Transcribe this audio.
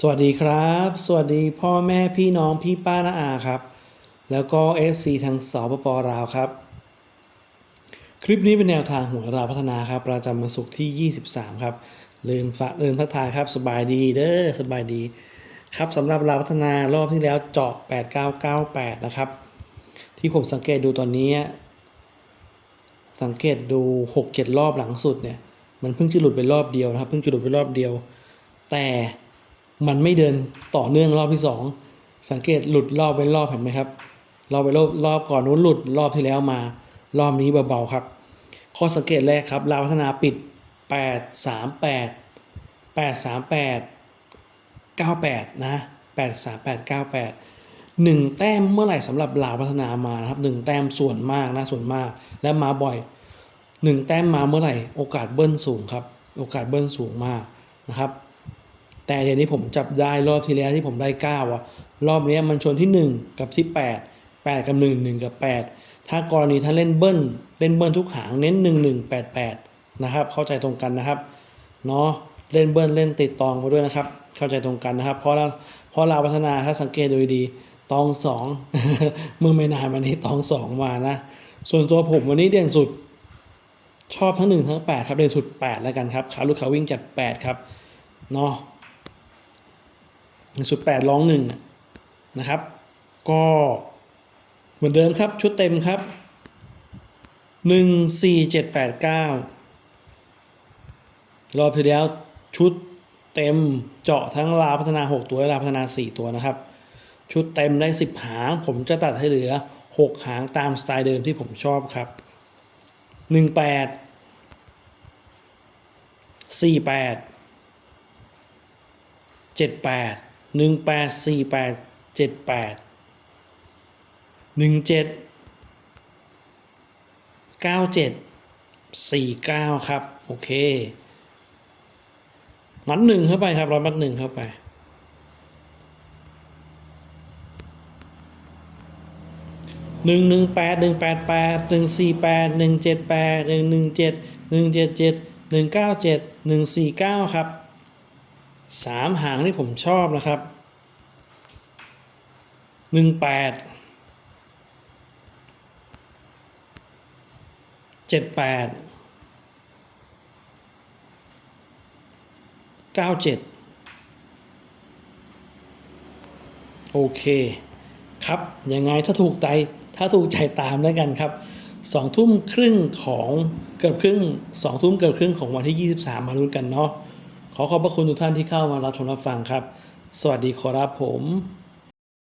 สวัสดีครับ สวัสดีพ่อแม่พี่น้องพี่ป้าน้าอาครับ แล้วก็ FC ทางสปปลาวครับ คลิปนี้เป็นแนวทางหัวเราพัฒนาครับ ประจำวันศุกร์ที่ 23 ครับ ลืมฝากลืมพัฒนาครับสบายดีเด้อสบายดี ครับสำหรับเราพัฒนารอบที่แล้วเจาะ 8998 นะครับ ที่ผมสังเกตดูตอนนี้ สังเกตดู 6-7 รอบหลังสุดเนี่ย มันเพิ่งจะหลุดไปรอบเดียวนะครับ เพิ่งจะหลุดไปรอบเดียว แต่ มันไม่เดินต่อเนื่องรอบที่สองสังเกตหลุดรอบไปรอบเห็นไหมครับรอบไปรอบรอบก่อนนู้นหลุดรอบที่แล้วมา รอบนี้เบาๆครับ ข้อสังเกตแรกครับลาวพัฒนาปิด 8 3 8 8 3 8 98 นะ8 3 8 98หนึ่งแต้มเมื่อไหร่สำหรับลาวพัฒนามานะครับหนึ่งแต้มส่วนมากนะส่วนมากและมาบ่อยหนึ่งแต้มมาเมื่อไหร่ โอกาสเบิ้ลสูงครับ โอกาสเบิ้ลสูงมากนะครับ แต่เดี๋ยวนี้ผมจับได้รอบที่แล้วที่ผมได้9อะรอบนี้มันชนที่ 1 กับที่8 8 กับ 1 1 กับ 8 ถ้ากรณีถ้านเล่นเบิ้ลเล่นเบิ้ลทุกหางเน้น 1 1 8 8 นะครับ เข้าใจตรงกันนะครับเนาะเล่นเบิ้ลเล่นติดตองมาด้วยนะครับ เข้าใจตรงกันนะครับ เพราะเราเพราะเราพัฒนาถ้าสังเกตดูดีตองสองเมื่อไม่นานมานี้ตองสองมานะ ส่วนตัวผมวันนี้เด่นสุด ชอบทั้ง1ทั้ง8ครับเด่นสุด8แล้วกันครับขาลูกขาวิ่งจัด8ครับเนาะ สุดแปดร้องหนึ่งนะครับ ก็เหมือนเดิมครับชุดเต็มครับหนึ่งสี่เจ็ดแปดเก้ารอบที่แล้วชุดเต็มเจาะทั้งลาพัฒนา 6 ตัวและลาพัฒนา 4 ตัวนะครับ ชุดเต็มได้ 10 หาง ผมจะตัดให้เหลือ 6 หางตามสไตล์เดิมที่ผมชอบครับ 18 48 78 หนึ่งแปดสี่แปดเจ็ดแปดหนึ่งเจ็ดเก้าเจ็ดสี่เก้าครับ โอเค มัดหนึ่งเข้าไปครับร้อยมัดหนึ่งเข้าไปหนึ่งหนึ่งแปดหนึ่งแปดแปดหนึ่งสี่แปดหนึ่งเจ็ดแปดหนึ่งหนึ่งเจ็ดหนึ่งเจ็ดเจ็ดหนึ่งเก้าเจ็ดหนึ่งสี่เก้าครับ สามหางที่ผมชอบนะครับหนึ่งแปดเจ็ดแปดเก้าเจ็ดโอเค ครับ ยังไงถ้าถูกใจถ้าถูกใจตามแล้วกันครับสองทุ่มครึ่งของเกือบครึ่งสองทุ่มเกือบครึ่งของวันที่ 23 มาลุ้นกันเนาะ ขอขอบพระคุณทุกท่านที่เข้ามารับชมรับฟังครับ สวัสดีขอรับผม